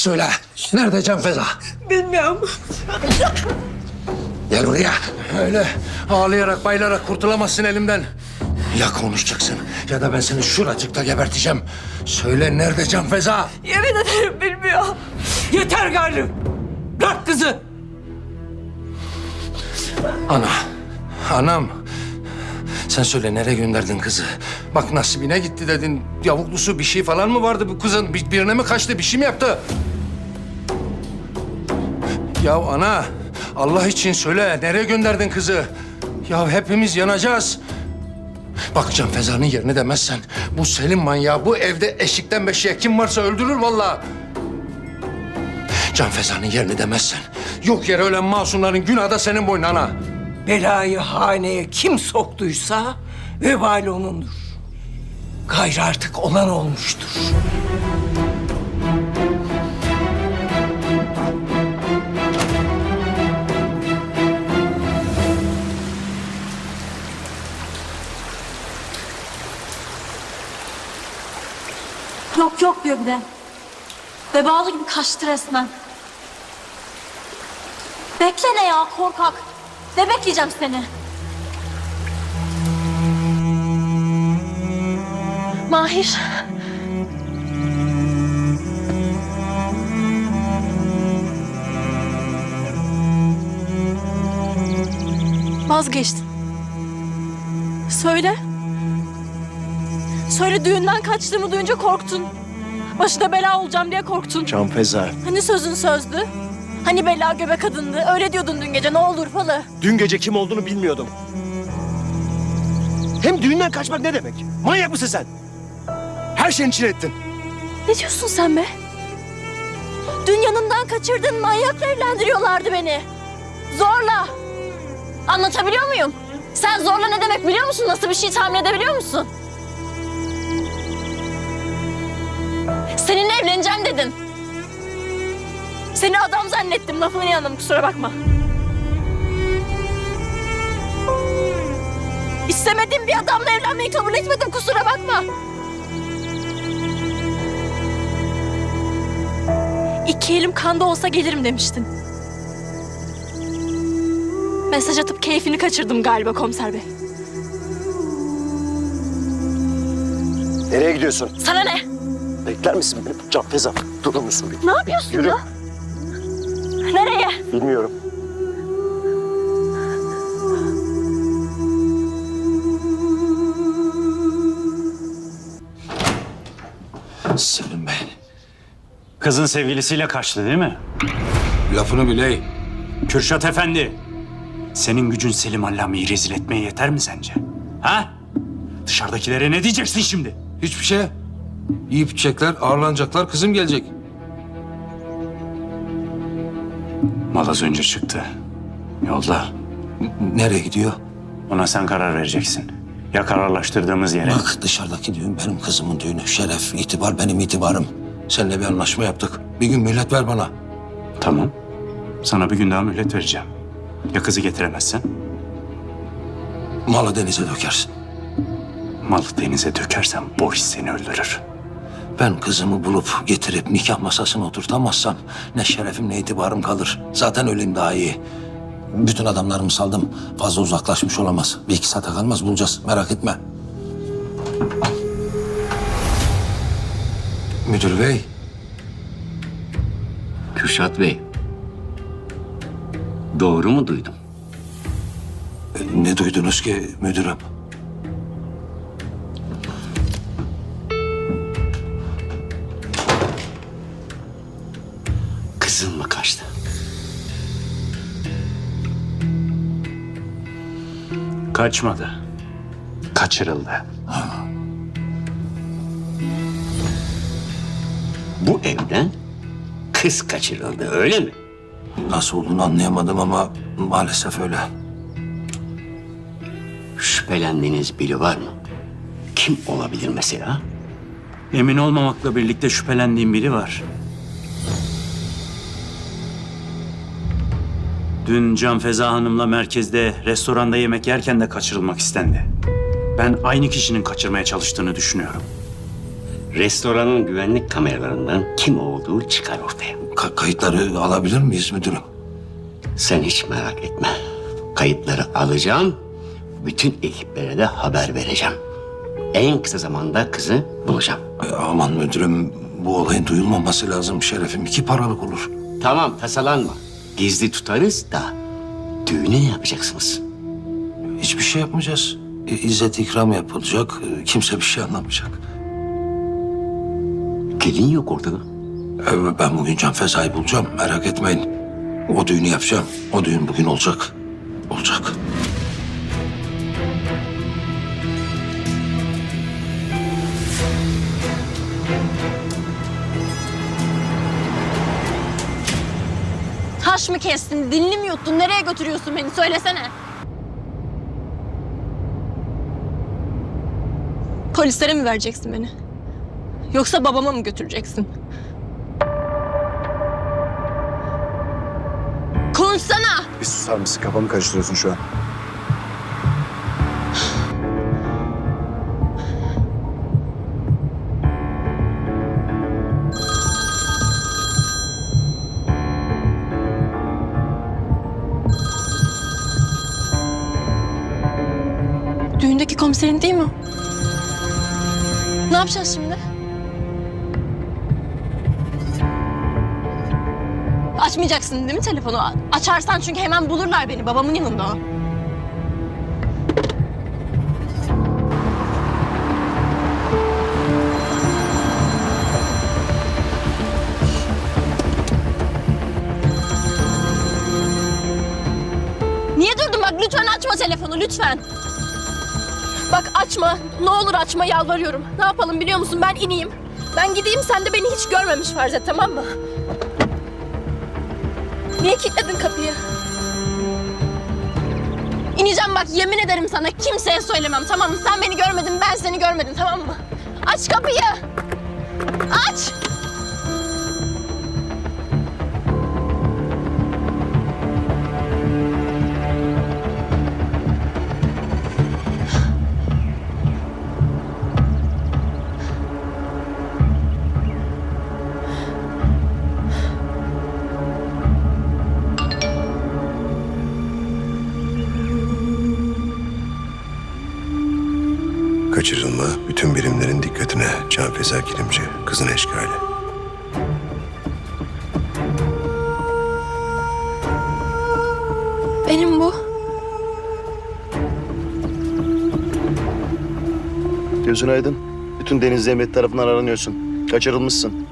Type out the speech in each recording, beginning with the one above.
Söyle. Nerede Can Feza? Bilmiyorum. Gel buraya. Öyle ağlayarak bayılarak kurtulamazsın elimden. Ya konuşacaksın ya da ben seni şuracıkta geberteceğim. Söyle nerede Can Feza? Yemin ederim bilmiyorum. Yeter gayrı. Bırak kızı. Ana, anam. Sen söyle nereye gönderdin kızı? Bak nasibine gitti dedin. Yavuklusu bir şey falan mı vardı bu kızın? Bir- Birine mi kaçtı, bir şey mi yaptı? Ya ana, Allah için söyle nereye gönderdin kızı? Ya hepimiz yanacağız. Bak Can Feza'nın yerini demezsen bu Selim manyağı bu evde eşikten beşiğe kim varsa öldürür vallahi. Can Feza'nın yerini demezsen yok yere ölen masumların günahı da senin boynuna. Belayı haneye kim soktuysa vebal onundur. Gayrı artık olan olmuştur. Yok yok diyor bir de. Gibi kaçtı resmen. Bekle ne ya korkak. Ne bekleyeceğim seni? Mahir. Vazgeçtin. Söyle. Söyle düğünden kaçtığımı duyunca korktun. Başına bela olacağım diye korktun. Can Feza. Hani sözün sözdü? Hani bela göbek kadındı? Öyle diyordun dün gece ne olur falı. Dün gece kim olduğunu bilmiyordum. Hem düğünden kaçmak ne demek? Manyak mısın sen? Her şeyin için ettin. Ne diyorsun sen be? Dün yanından kaçırdın manyakla evlendiriyorlardı beni. Zorla. Anlatabiliyor muyum? Sen zorla ne demek biliyor musun? Nasıl bir şey tahmin edebiliyor musun? Dedin. Seni adam zannettim. Lafına inandım kusura bakma. İstemediğim bir adamla evlenmeyi kabul etmedim kusura bakma. İki elim kanda olsa gelirim demiştin. Mesaj atıp keyfini kaçırdım galiba komiser bey. Nereye gidiyorsun? Sana ne? Bekler misin beni? Can Feza. Durur musun bir? Ne yapıyorsun Yürü. ya? Nereye? Bilmiyorum. Selim Bey. Kızın sevgilisiyle kaçtı değil mi? Lafını biley. Kürşat Efendi. Senin gücün Selim Allami'yi rezil etmeye yeter mi sence? Ha? Dışarıdakilere ne diyeceksin şimdi? Hiçbir şey. Yiyip içecekler, ağırlanacaklar, kızım gelecek. Mal az önce çıktı. Yolda. Nereye gidiyor? Ona sen karar vereceksin. Ya kararlaştırdığımız yere. Bak dışarıdaki düğün benim kızımın düğünü. Şeref, itibar benim itibarım. Seninle bir anlaşma yaptık. Bir gün millet ver bana. Tamam. Sana bir gün daha mühlet vereceğim. Ya kızı getiremezsen? Malı denize dökersin. Malı denize dökersen bu iş seni öldürür. Ben kızımı bulup getirip nikah masasına oturtamazsam ne şerefim ne itibarım kalır. Zaten öleyim daha iyi. Bütün adamlarımı saldım. Fazla uzaklaşmış olamaz. Bir iki saate kalmaz bulacağız. Merak etme. Müdür bey. Kürşat Bey. Doğru mu duydum? Ne duydunuz ki müdürüm? Kaçmadı. Kaçırıldı. Bu evden kız kaçırıldı öyle mi? Nasıl olduğunu anlayamadım ama maalesef öyle. Şüphelendiğiniz biri var mı? Kim olabilir mesela? Emin olmamakla birlikte şüphelendiğim biri var. Dün Can Feza Hanım'la merkezde restoranda yemek yerken de kaçırılmak istendi. Ben aynı kişinin kaçırmaya çalıştığını düşünüyorum. restoranın güvenlik kameralarından kim olduğu çıkar ortaya. Ka- kayıtları alabilir miyiz müdürüm? Sen hiç merak etme. Kayıtları alacağım. Bütün ekiplere de haber vereceğim. En kısa zamanda kızı bulacağım. E, aman müdürüm bu olayın duyulmaması lazım. Şerefim iki paralık olur. Tamam tasalanma. Gizli tutarız da düğünü ne yapacaksınız? Hiçbir şey yapmayacağız. E, İzzet ikram yapılacak. E, Kimse bir şey anlamayacak. Gelin yok ortada. E, Ben bugün Can Feza'yı bulacağım. Merak etmeyin. O düğünü yapacağım. O düğün bugün olacak. Olacak. Taş mı kestin, dilini mi yuttun, nereye götürüyorsun beni söylesene. Polislere mi vereceksin beni? Yoksa babama mı götüreceksin? Konuşsana! Bir susar mısın? Kafamı karıştırıyorsun şu an. Komiserin değil mi? Ne yapacağız şimdi? Açmayacaksın değil mi telefonu? Açarsan çünkü hemen bulurlar beni. Babamın yanında. Niye durdun bak lütfen açma telefonu lütfen. Bak açma. Ne olur açma yalvarıyorum. Ne yapalım biliyor musun? Ben ineyim. Ben gideyim sen de beni hiç görmemiş farz tamam mı? Niye kilitledin kapıyı? İneceğim bak yemin ederim sana kimseye söylemem tamam mı? Sen beni görmedin ben seni görmedim tamam mı? Aç kapıyı. Aç. Birimlerin dikkatine. Can Feza Kilimci, kızın eşkali. Benim bu. Gözün aydın. Bütün Deniz Emniyet tarafından aranıyorsun. Kaçırılmışsın.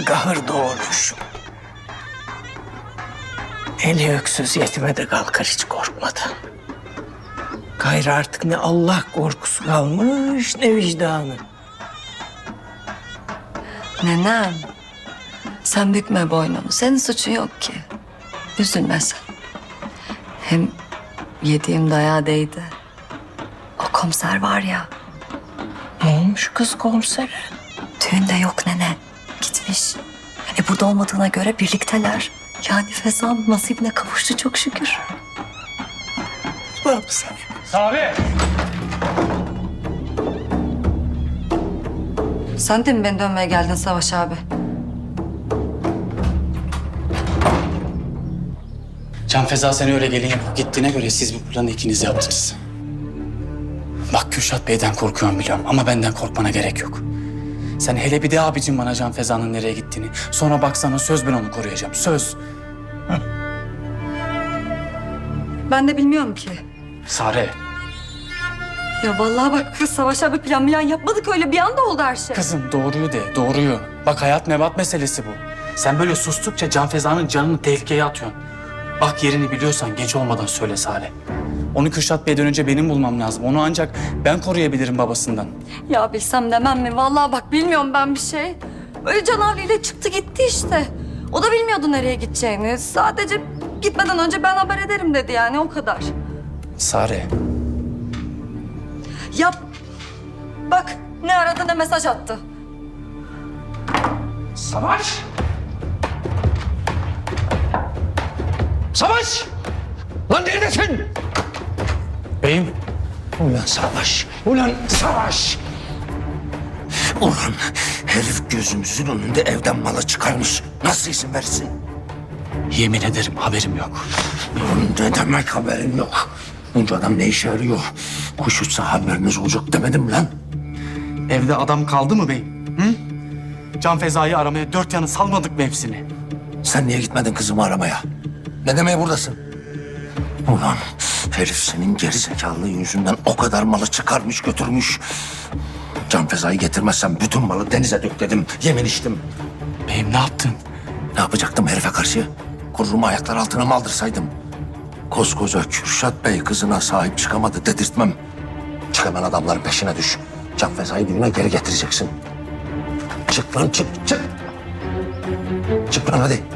Gahır doğurmuş. Eli öksüz yetime de kalkar hiç korkmadan. Gayrı artık ne Allah korkusu kalmış ne vicdanı. Nenem. Sen bükme boynunu. Senin suçun yok ki. Üzülme sen. Hem yediğim dayağı değdi. O komiser var ya. Ne olmuş kız komisere? Düğünde yok nene. Gitmiş. E burada olmadığına göre birlikteler. Yani Fezan nasibine kavuştu çok şükür. Bak sen. Sen de mi beni dönmeye geldin Savaş abi? Can Feza seni öyle gelin yapıp gittiğine göre siz bu planı ikiniz yaptınız. Bak Kürşat Bey'den korkuyorum biliyorum ama benden korkmana gerek yok. Sen hele bir de abicim bana Can Feza'nın nereye gittiğini. Sonra baksana söz ben onu koruyacağım. Söz. Ben de bilmiyorum ki. Sare, Ya vallahi bak kız Savaş abi plan plan yapmadık öyle bir anda oldu her şey. kızım doğruyu de, doğruyu. Bak hayat mevat meselesi bu. Sen böyle sustukça Can Feza'nın canını tehlikeye atıyorsun. Bak yerini biliyorsan geç olmadan söyle Sare. Onu Kürşat Bey'den önce benim bulmam lazım. Onu ancak ben koruyabilirim babasından. Ya bilsem demem mi? Vallahi bak bilmiyorum ben bir şey. Öyle canavliyle çıktı gitti işte. O da bilmiyordu nereye gideceğini. Sadece gitmeden önce ben haber ederim dedi yani o kadar. Sare, Ya bak ne aradı ne mesaj attı. Savaş! Savaş! Lan neredesin? Beyim Ulan savaş! Ulan savaş! Ulan herif gözümüzün önünde evden malı çıkarmış. Nasıl izin verirsin? yemin ederim haberim yok. Ne demek haberim yok. Bunca adam ne işe yarıyor? Kuş uçsa haberiniz olacak demedim lan. Evde adam kaldı mı beyim? Hı? Can Feza'yı aramaya dört yanı salmadık mı hepsini? Sen niye gitmedin kızımı aramaya? Ne demeye buradasın? Ulan herif senin geri zekalılığın yüzünden o kadar malı çıkarmış götürmüş. Can fezayı getirmezsem bütün malı denize dök dedim. Yemin içtim. Beyim ne yaptın? Ne yapacaktım herife karşı? Gururumu ayaklar altına mı aldırsaydım? Koskoca Kürşat Bey kızına sahip çıkamadı dedirtmem. Çık hemen adamların peşine düş. Can fezayı düğüne geri getireceksin. Çık lan çık çık. Çık lan hadi.